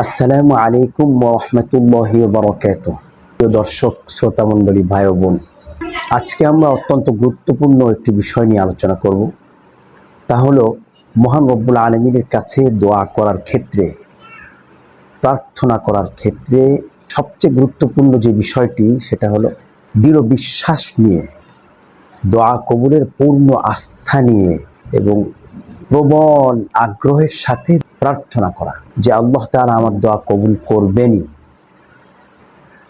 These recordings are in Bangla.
আসসালামু আলাইকুম রহমতুল্লাহি বরকাত দর্শক, শ্রোতা মণ্ডলী, ভাই বোন, আজকে আমরা অত্যন্ত গুরুত্বপূর্ণ একটি বিষয় নিয়ে আলোচনা করব। তা হলো, মহান রব্বুল আলমীর কাছে দোয়া করার ক্ষেত্রে, প্রার্থনা করার ক্ষেত্রে সবচেয়ে গুরুত্বপূর্ণ যে বিষয়টি, সেটা হলো দৃঢ় বিশ্বাস নিয়ে, দোয়া কবুলের পূর্ণ আস্থা নিয়ে এবং প্রবল আগ্রহের সাথে প্রার্থনা করা যে আল্লাহ তাআলা আমার দোয়া কবুল করবেনই।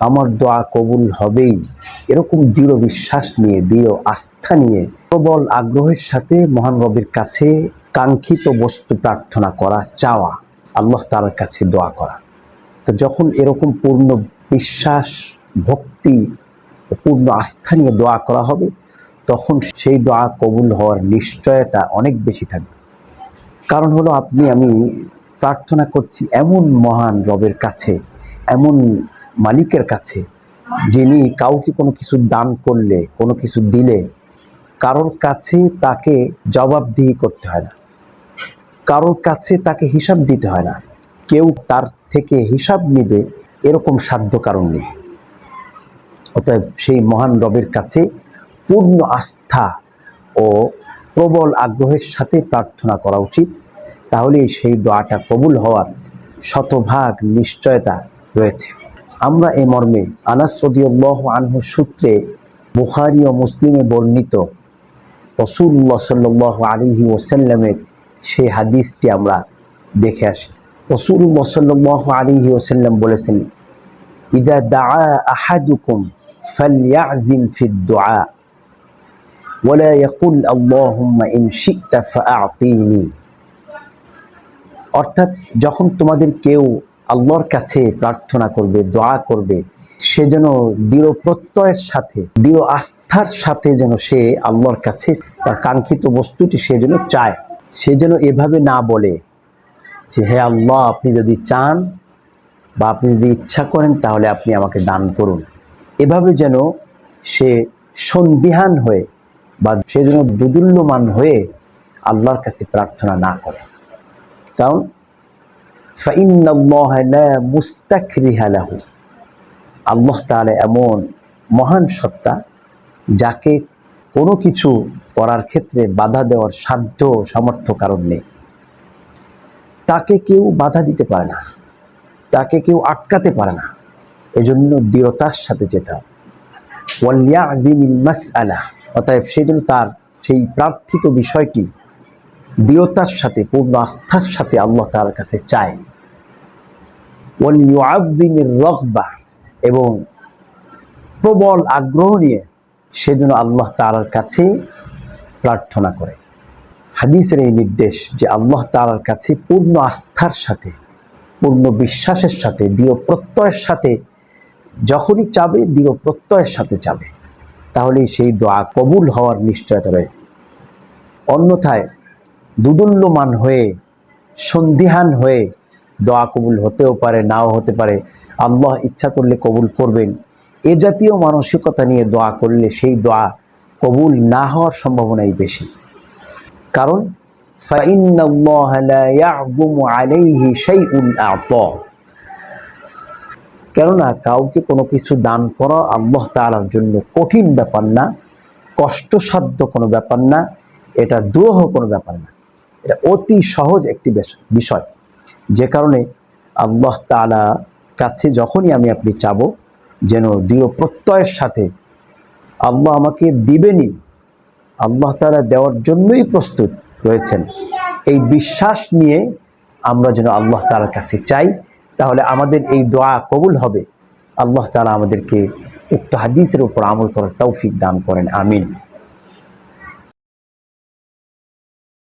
আমার দোয়া কবুল হবেই। এরকম দৃঢ় বিশ্বাস নিয়ে, দৃঢ় আস্থা নিয়ে, প্রবল আগ্রহের সাথে মহান রবের কাছে কাঙ্ক্ষিত বস্তু প্রার্থনা করা, চাওয়া, আল্লাহ তাআলার কাছে দোয়া করা। তো যখন এরকম পূর্ণ বিশ্বাস, ভক্তি, পূর্ণ আস্থা নিয়ে দোয়া করা হবে, তখন সেই দোয়া কবুল হওয়ার নিশ্চয়তা অনেক বেশি থাকবে। কারণ হলো আপনি, আমি প্রার্থনা করছি এমন মহান রবের কাছে, এমন মালিকের কাছে, যিনি কাউকে কোনো কিছু দান করলে, কোনো কিছু দিলে, কারোর কাছে তাকে জবাবদিহি করতে হয় না। কারোর কাছে তাকে হিসাব দিতে হয় না। কেউ তার থেকে হিসাব নিবে, এরকম সাধ্য কারণ নেই। অতএব সেই মহান রবের কাছে পূর্ণ আস্থা ও প্রবল আগ্রহের সাথে প্রার্থনা করা উচিত। তাহলেই সেই দোয়াটা কবুল হওয়ার শতভাগ নিশ্চয়তা রয়েছে। আমরা এ মর্মে আনাস রদিউল্লাহ আনহু সূত্রে বুখারি ও মুসলিমে বর্ণিত রসুল্লাহ সাল্লাহ আলিহি ওসাল্লামের সেই হাদিসটি আমরা দেখে আসি। রসুল্লাহ সাল্লাহ আলিহি ওসাল্লাম বলেছেন ইজা দা আহাদুকুম ফালিয়াজিম ফিদ দোয়া ولا يقول اللهم إن شئت فأعطيني অর্থাৎ যখন তোমাদের কেউ আল্লাহর কাছে প্রার্থনা করবে দোয়া করবে সে যেন দৃঢ় প্রত্যয়ের সাথে দৃঢ় আস্থার সাথে যেন সে আল্লাহর কাছে তার কাঙ্ক্ষিত বস্তুটি সে যেন চায় সে যেন এভাবে না বলে যে হে আল্লাহ আপনি যদি চান বা আপনি যদি ইচ্ছা করেন তাহলে আপনি আমাকে দান করুন এভাবে যেন সে সন্দিহান হয়ে বা সে যেন দুদুল্যমান হয়ে আল্লাহর কাছে প্রার্থনা না করে। কারণ আল্লাহ তাহলে এমন মহান সত্তা যাকে কোনো কিছু করার ক্ষেত্রে বাধা দেওয়ার সাধ্য সামর্থ্য কারণ নেই। তাকে কেউ বাধা দিতে পারে না। তাকে কেউ আটকাতে পারে না। এজন্য দৃঢ়তার সাথে যেতে হবে। আলা অতএব সেই জন্য তার সেই প্রার্থিত বিষয়টি দৃঢ়তার সাথে, পূর্ণ আস্থার সাথে আল্লাহ তার কাছে চায়। রকবা এবং প্রবল আগ্রহ নিয়ে সেজন্য আল্লাহ তালার কাছে প্রার্থনা করে। হাদিসের এই নির্দেশ যে আল্লাহ তালার কাছে পূর্ণ আস্থার সাথে, পূর্ণ বিশ্বাসের সাথে, দৃঢ় প্রত্যয়ের সাথে, যখনই চাবে, দৃঢ় প্রত্যয়ের সাথে চাবে। তাহলে সেই দোয়া কবুল হওয়ার নিশ্চয়তা রয়েছে। অন্যথায় দুদুল্যমান হয়ে, সন্দিহান হয়ে দোয়া কবুল হতেও পারে, নাও হতে পারে। আল্লাহ ইচ্ছা করলে কবুল করবেন। এ জাতীয় মানসিকতা নিয়ে দোয়া করলে সেই দোয়া কবুল না হওয়ার সম্ভাবনাই বেশি। কারণ কেননা কাউকে কোনো কিছু দান করা আল্লাহ তালার জন্য কঠিন ব্যাপার না, কষ্টসাধ্য কোনো ব্যাপার না, এটা দুরহ কোনো ব্যাপার না। এটা অতি সহজ একটি বিষয়। যে কারণে আল্লাহ তালা কাছে যখনই আমি আপনি চাব, যেন দৃঢ় প্রত্যয়ের সাথে আল্লাহ আমাকে দিবেনি আল্লাহ তালা দেওয়ার জন্যই প্রস্তুত রয়েছেন। এই বিশ্বাস নিয়ে আমরা যেন আল্লাহ তালার কাছে চাই। তাহলে আমাদের এই দোয়া কবুল হবে। আল্লাহ তালা আমাদেরকে উক্ত হাদিসের উপর আমল করার তৌফিক দান করেন, আমিন।